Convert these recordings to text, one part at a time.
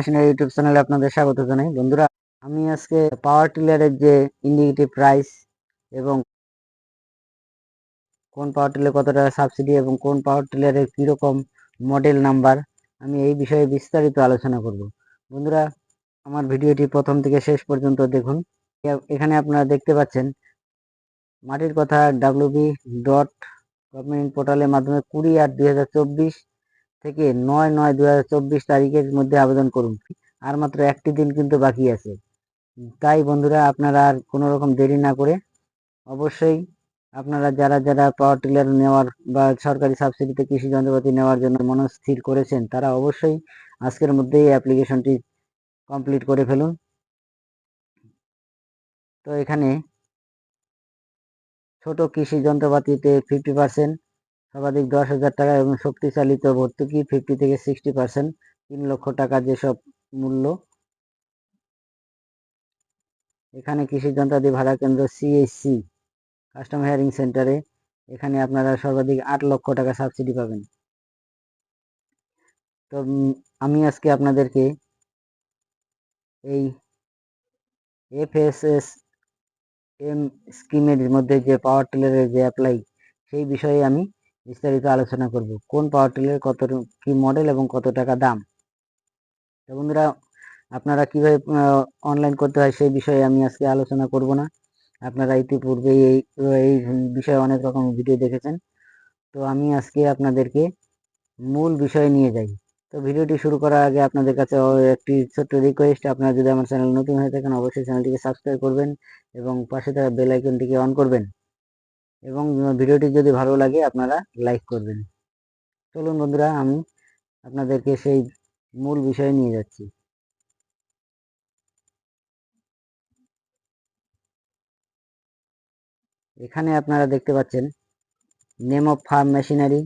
মেশিনের ইউটিউব চ্যানেলে আপনাদের স্বাগত জানাই। বন্ধুরা, আমি আজকে পাওয়ার টিলারের যে ইন্ডিকেটিভ প্রাইস এবং কোন পাওয়ার টিলার কত টাকা সাবসিডি এবং কোন পাওয়ার টিলারের কীরকম মডেল নাম্বার আমি এই বিষয়ে বিস্তারিত আলোচনা করব। বন্ধুরা, আমার ভিডিওটি প্রথম থেকে শেষ পর্যন্ত দেখুন। এখানে আপনারা দেখতে পাচ্ছেন, মাটির কথা ডাব্লিউবি ডট গভর্নমেন্ট পোর্টালের মাধ্যমে কুড়ি আট দুই থেকে নয় নয় দু তারিখের মধ্যে আবেদন করুন। আর মাত্র একটি দিন কিন্তু বাকি আছে। তাই বন্ধুরা, আপনারা আর কোনো রকম দেরি না করে অবশ্যই আপনারা যারা যারা পাওয়ার টিলার নেওয়ার বা সরকারি সাবসিডিতে কৃষি যন্ত্রপাতি নেওয়ার জন্য মনস্থির করেছেন, তারা অবশ্যই আজকের মধ্যেই অ্যাপ্লিকেশনটি কমপ্লিট করে ফেলুন। তো এখানে ছোট কৃষি যন্ত্রপাতিতে ফিফটি পার্সেন্ট সর্বাধিক দশ হাজার টাকা এবং শক্তিচালিত ভর্তুকি ফিফটি থেকে সিক্সটি পার্সেন্ট তিন লক্ষ টাকা যেসব মূল্য। এখানে কৃষি যন্ত্রাদি ভাড়া কেন্দ্র সিএসসি কাস্টম হেয়ারিং সেন্টারে এখানে আপনারা সর্বাধিক আট লক্ষ টাকা সাবসিডি পাবেন। তো আমি আজকে আপনাদেরকে এই এফএসএস এম স্কিমের মধ্যে যে পাওয়ার টিলারের যে অ্যাপ্লাই সেই বিষয়ে আমি বিস্তারিত আলোচনা করব। কোন পাওয়ার টিলার কত কি মডেল এবং কত টাকা দাম? তো বন্ধুরা, আপনারা কীভাবে অনলাইন করতে হয় সেই বিষয়ে আমি আজকে আলোচনা করব না। আপনারা ইতিপূর্বে এই এই বিষয়ে অনেক রকম ভিডিও দেখেছেন। তো আমি আজকে আপনাদেরকে মূল বিষয় নিয়ে যাই। তো ভিডিওটি শুরু করার আগে আপনাদের কাছে একটি ছোট্ট রিকোয়েস্ট আপনারা যদি আমার চ্যানেল নতুন হয়ে থাকেন, অবশ্যই চ্যানেলটিকে সাবস্ক্রাইব করবেন এবং পাশে থাকা বেল আইকনটিকে অন করবেন। এবং ভিডিওটি যদি ভালো লাগে, আপনারা লাইক করবেন। চলুন বন্ধুরা, আমি আপনাদেরকে সেই মূল বিষয়ে নিয়ে যাচ্ছি। এখানে আপনারা দেখতে পাচ্ছেন name of farm machinery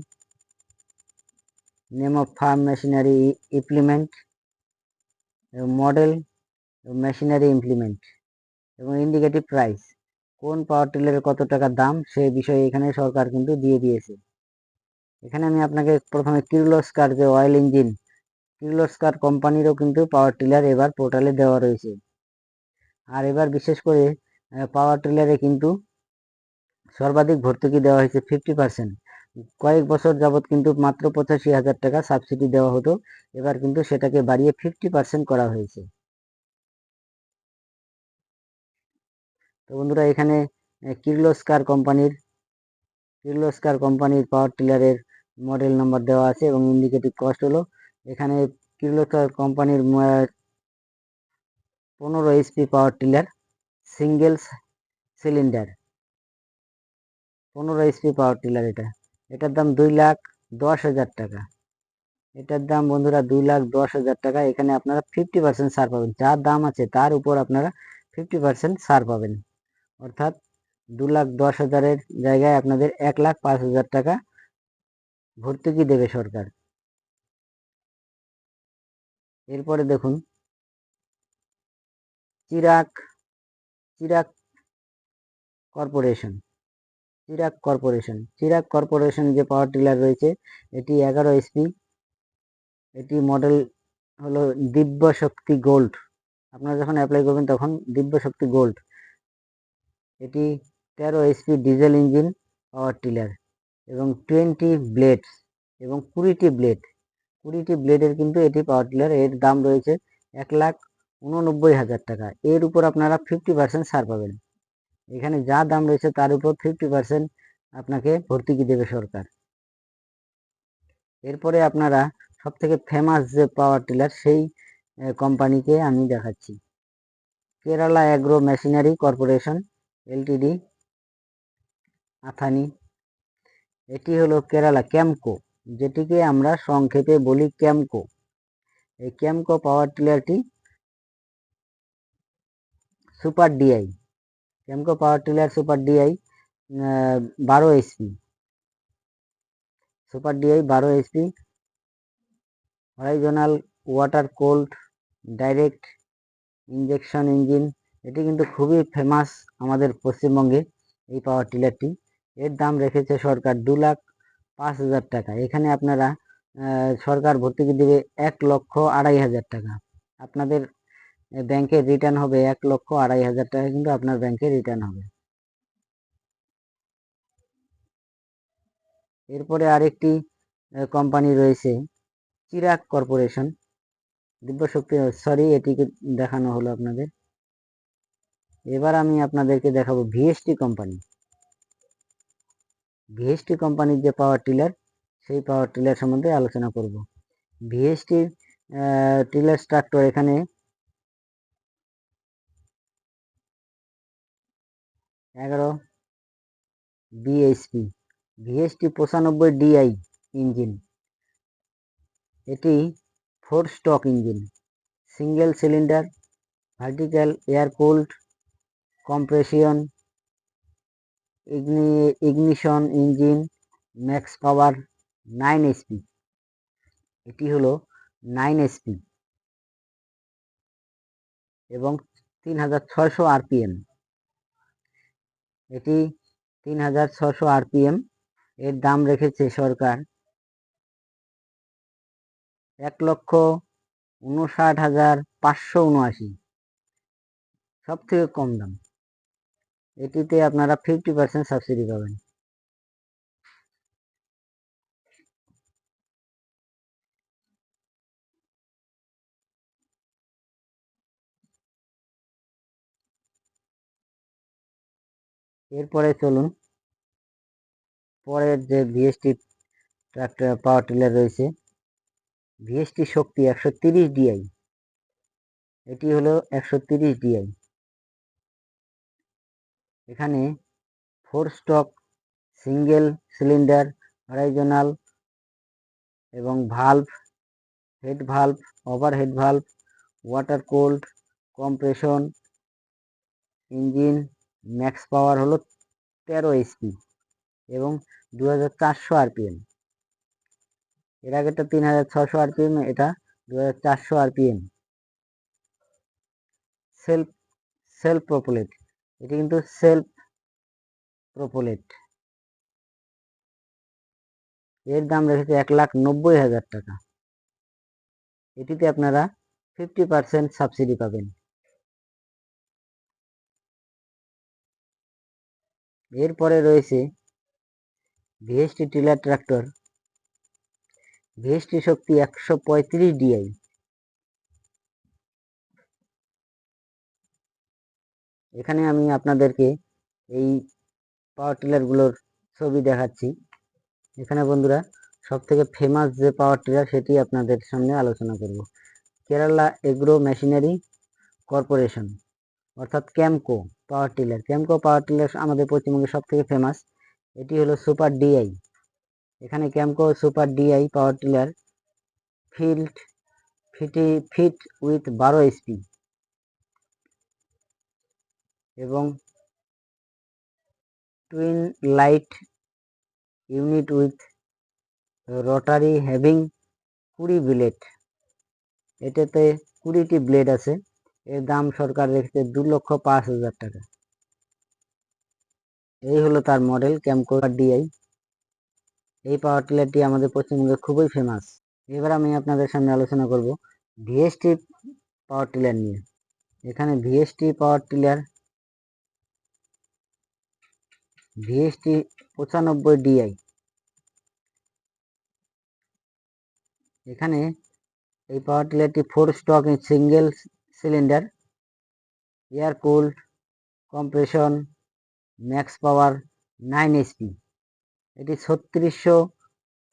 name of farm machinery implement model machinery implement এবং ইন্ডিকেটিভ প্রাইস কোন পাওয়ার টিলারের কত টাকা দাম, সে বিষয়ে এখানে সরকার কিন্তু দিয়ে দিয়েছে। এখানে আমি আপনাকে প্রথমে কিরলোস্কার যে অয়েল ইঞ্জিন কিরলোস্কার কোম্পানিরও কিন্তু পাওয়ার টিলার এবার পোর্টালে দেওয়া রয়েছে। আর এবার বিশেষ করে পাওয়ার টিলারে কিন্তু সর্বাধিক ভর্তুকি দেওয়া হয়েছে ফিফটি পার্সেন্ট কয়েক বছর যাবৎ কিন্তু মাত্র পঁচাশি হাজার টাকা সাবসিডি দেওয়া হতো। এবার কিন্তু সেটাকে বাড়িয়ে ফিফটি পার্সেন্ট করা হয়েছে। তো বন্ধুরা এখানে কির্লোস্কার কোম্পানির কির্লোস্কার কোম্পানির পাওয়ার টিলারের মডেল নাম্বার দেওয়া আছে এবং ইন্ডিকেটিভ কস্ট হলো। এখানে কির্লোস্কার কোম্পানির পনেরো HP power tiller single cylinder পনেরো এইচপি পাওয়ার টিলার এটা। এটার দাম দুই লাখ দশ হাজার টাকা। এটার দাম বন্ধুরা দুই লাখ দশ হাজার টাকা। এখানে আপনারা ফিফটি পার্সেন্ট সার পাবেন। যার দাম আছে তার উপর আপনারা ফিফটি পার্সেন্ট ছাড় পাবেন। অর্থাৎ দু লাখ দশ হাজারের জায়গায় আপনাদের এক লাখ পাঁচ হাজার টাকা ভর্তুকি দেবে সরকার। এরপরে দেখুন, চিরাক চিরাক কর্পোরেশন চিরাক কর্পোরেশন চিরাক কর্পোরেশন যে পাওয়ার টিলার রয়েছে, এটি এগারো এসপি এটি মডেল হলো দিব্য শক্তি গোল্ড আপনারা যখন অ্যাপ্লাই করবেন তখন দিব্য শক্তি গোল্ড এটি তেরো HP diesel engine power tiller এবং টোয়েন্টি ব্লেডস এবং কুড়িটি ব্লেড। কুড়িটি ব্লেডের কিন্তু এটি পাওয়ার টিলার, এর দাম রয়েছে এক লাখ উননব্বই হাজার টাকা। এর উপর আপনারা ফিফটি পার্সেন্ট ছাড় পাবেন। এখানে যা দাম রয়েছে তার উপর ফিফটি পার্সেন্ট আপনাকে ভর্তুকি দেবে সরকার। এরপরে আপনারা সব থেকে ফেমাস যে পাওয়ার টিলার সেই কোম্পানিকে আমি দেখাচ্ছি। Kerala agro machinery corporation LTD, Athani, এটি হলো কেরালা, ক্যামকো, যেটিকে আমরা সংক্ষেপে বলি ক্যামকো। এই KAMCO power টিলারটি super DI KAMCO power tiller super DI বারো এসপি সুপার ডিআই বারো SP horizontal water cold direct injection engine এটি কিন্তু খুবই ফেমাস আমাদের পশ্চিমবঙ্গে, এই পাওয়ার টিলারটি। এর দাম রেখেছে সরকার দু লাখ পাঁচ হাজার টাকা। এখানে আপনারা সরকার ভর্তুকি দেবে এক লক্ষ আড়াই হাজার টাকা। আপনাদের ব্যাংকে রিটার্ন হবে এক লক্ষ আড়াই হাজার টাকা, কিন্তু আপনার ব্যাংকে রিটার্ন হবে। এরপরে আরেকটি কোম্পানি রয়েছে, চিরাগ কর্পোরেশন। দিব্যশক্তি সরি এটিকে দেখানো হলো আপনাদের। এবার আমি আপনাদেরকে দেখাবো ভিএসটি কোম্পানি ভিএসটি কোম্পানির যে পাওয়ার টিলার সেই পাওয়ার টিলার সম্বন্ধে আলোচনা করব। ভিএসটির টিলার স্ট্রাক্টর এখানে এগারো বিএসপি ভিএসটি পঁচানব্বই ডিআই ইঞ্জিন এটি four stock engine single cylinder vertical air cooled compression ignition engine max power nine SP এটি হলো নাইন এসপি এবং তিন হাজার ছয়শো আরপিএম এটি তিন হাজার ছশো আরপিএম এর দাম রেখেছে সরকার এক লক্ষ উনষাট হাজার পাঁচশো উনআশি। সব থেকে কম দাম। এটিতে আপনারা ফিফটি পার্সেন্ট সাবসিডি পাবেন। এরপরে চলুন, পরের যে ভিএসটি ট্রাক্টর পাওয়ার টিলার রয়েছে ভিএসটি শক্তি একশো তিরিশ ডিআই এটি হলো একশো তিরিশ ডিআই এখানে four stock single cylinder horizontal এবং valve head valve overhead valve water cold compression engine max power হলো তেরো এসপি এবং দু হাজার চারশো আরপিএম এর আগেটা তিন হাজার ছশো আরপিএম এটা দু হাজার চারশো আরপিএম সেলফ সেলফ প্রপোলেট এটি কিন্তু সেলফ প্রপোলেট এর দাম রেখেছে এক লাখ নব্বই হাজার টাকা। এটিতে আপনারা ফিফটি পার্সেন্ট সাবসিডি পাবেন। এরপরে রয়েছে VST tiller tractor VST Shakti একশো পঁয়ত্রিশ ডিআই এখানে আমি আপনাদেরকে এই পাওয়ার টিলারগুলোর ছবি দেখাচ্ছি। এখানে বন্ধুরা সব থেকে ফেমাস যে পাওয়ার টিলার সেটি আপনাদের সামনে আলোচনা করব। কেরালা এগ্রো মেশিনারি কর্পোরেশন অর্থাৎ ক্যামকো পাওয়ার টিলার ক্যামকো পাওয়ার টিলার আমাদের পশ্চিমবঙ্গে সব থেকে ফেমাস এটি হলো সুপার ডিআই এখানে KAMCO super DI power tiller field fitted fit with বারো এসপি এবং twin light unit with rotary having কুড়ি ব্লেড এটাতে কুড়িটি ব্লেড আছে। এর দাম সরকার রেখেছে দু লক্ষ পাঁচ হাজার টাকা। এই হলো তার মডেল ক্যামকো ডিআই এই পাওয়ার টিলারটি আমাদের পশ্চিমবঙ্গে খুবই ফেমাস এবার আমি আপনাদের সামনে আলোচনা করব ভিএসটি পাওয়ার টিলার নিয়ে। এখানে ভিএসটি পাওয়ার টিলার ভিএসটি পঁচানব্বই ডিআই। এখানে এই power টিলারটি four stock single cylinder air cooled compression max power nine SP এটি ছত্রিশশো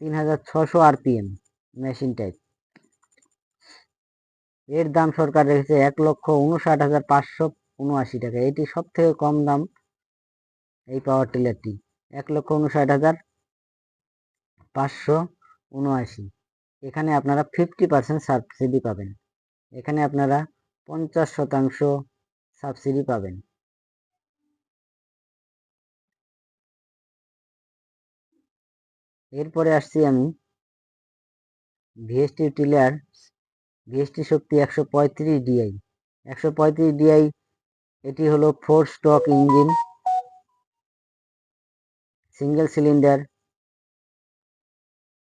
তিন হাজার ছশো আরপিএম মেশিন টাইপের দাম সরকার রেখেছে এক লক্ষ উনষাট হাজার পাঁচশো উনআশি টাকা। এটি সব থেকে কম দাম এই পাওয়ার টিলারটি এক লক্ষ উনষাট হাজার পাঁচশো উনআশি। এখানে আপনারা ফিফটি পার্সেন্ট সাবসিডি পাবেন। এখানে আপনারা পঞ্চাশ শতাংশ সাবসিডি পাবেন। এরপরে আসছি আমি ভিএসটি টিলার ভিএসটি শক্তি একশো পঁয়ত্রিশ ডিআই একশো পঁয়ত্রিশ ডিআই এটি হলো four stock engine single cylinder,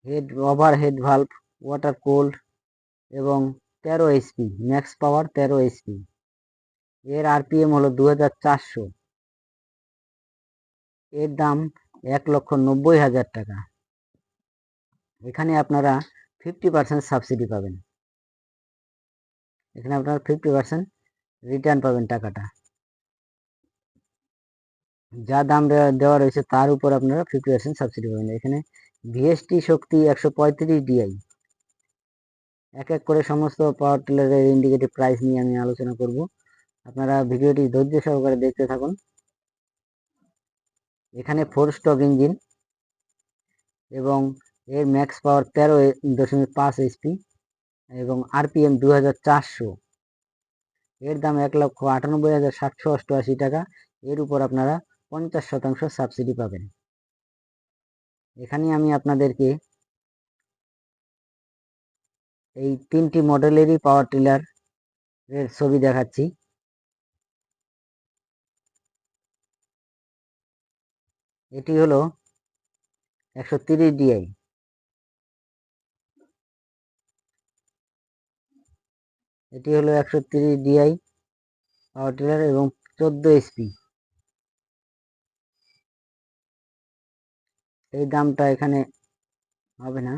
head over head valve water cold এবং তেরো এইচপি ম্যাক্স পাওয়ার তেরো এইচপি এর আরপিএম হলো দু হাজার চারশো। এর দাম এক লক্ষ নব্বই হাজার টাকা। এখানে আপনারা ফিফটি পার্সেন্ট সাবসিডি পাবেন। এখানে আপনারা ফিফটি পার্সেন্ট রিটার্ন পাবেন টাকাটা। যা দাম দেওয়া রয়েছে তার উপর আপনারা ফিফটি পার্সেন্ট সাবসিডি পাবেন। এখানে ভিএসটি শক্তি একশো পঁয়ত্রিশ ডিআই এক এক করে সমস্ত পাওয়ার টিলারের ইন্ডিকেটিভ প্রাইস নিয়ে আমি আলোচনা করব। আপনারা ভিডিওটি ধৈর্য সহকারে দেখতে থাকুন। এখানে ফোর স্টক ইঞ্জিন এবং এর ম্যাক্স পাওয়ার তেরো দশমিক পাঁচ এইচপি এবং আরপিএম দু হাজার চারশো। এর দাম এক লক্ষ আটানব্বই হাজার সাতশো অষ্টআশি টাকা। এর উপর আপনারা পঞ্চাশ শতাংশ সাবসিডি পাবেন। এখানে আমি আপনাদেরকে এই তিনটি মডেলেরই পাওয়ার টিলার এর ছবি দেখাচ্ছি। এটি হলো একশো তিরিশ ডিআই এটি হলো একশো তিরিশ ডিআই পাওয়ার টিলার এবং চোদ্দ এসপি এই দামটা এখানে হবে না।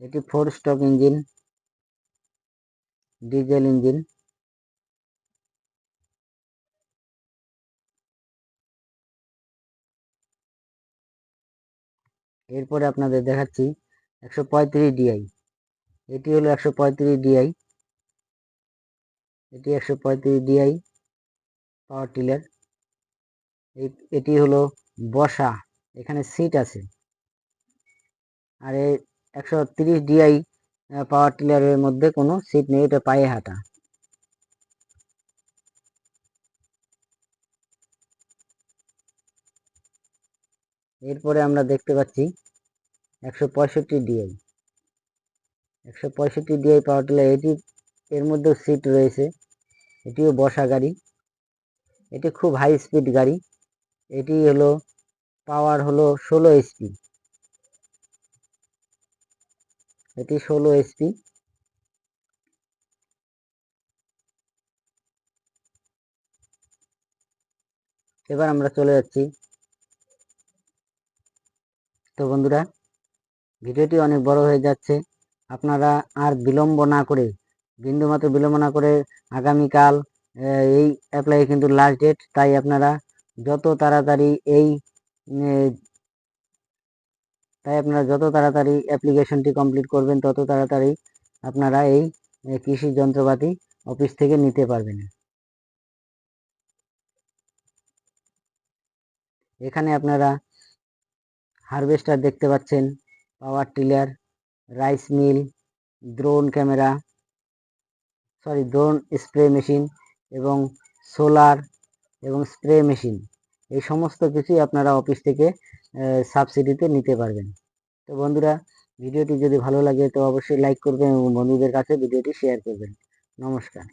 এটি four stock engine diesel engine এরপরে আপনাদের দেখাচ্ছি একশো পঁয়ত্রিশ ডিআই এটি হলো একশো পঁয়ত্রিশ ডিআই এটি একশো পঁয়ত্রিশ ডিআই পাওয়ার টিলার এটি হলো বসা, এখানে সিট আছে। আর এই একশো তিরিশ ডিআই পাওয়ার টিলারের মধ্যে কোনো সিট নেই, এটা পায়ে হাঁটা। এরপরে আমরা দেখতে পাচ্ছি একশো পঁয়ষট্টি ডিআই একশো পঁয়ষট্টি ডিআই পাওয়ার টিলার এটি, এর মধ্যেও সিট রয়েছে। এটিও বসা গাড়ি। এটি খুব হাই স্পিড গাড়ি। এটি হলো পাওয়ার হলো ষোলো এইচপি এটি ষোলো এইচপি এবার আমরা চলে যাচ্ছি। তো বন্ধুরা, ভিডিওটি অনেক বড় হয়ে যাচ্ছে। আপনারা আর বিলম্ব না করে, বিন্দুমাত্র বিলম্ব না করে আগামীকাল এই অ্যাপ্লাই কিন্তু লাস্ট ডেট তাই আপনারা যত তাড়াতাড়ি এই তাই আপনারা যত তাড়াতাড়ি অ্যাপ্লিকেশনটি কমপ্লিট করবেন, তত তাড়াতাড়ি আপনারা এই কৃষি যন্ত্রপাতি অফিস থেকে নিতে পারবেন। এখানে আপনারা হারভেস্টার দেখতে পাচ্ছেন power tiller rice mill drone camera sorry drone spray machine এবং সোলার এবং স্প্রে মেশিন এই সমস্ত কিছুই আপনারা অফিস থেকে সাবসিডিতে নিতে পারবেন। তো বন্ধুরা, ভিডিওটি যদি ভালো লাগে তো অবশ্যই লাইক করবেন এবং বন্ধুদের কাছে ভিডিওটি শেয়ার করবেন। নমস্কার।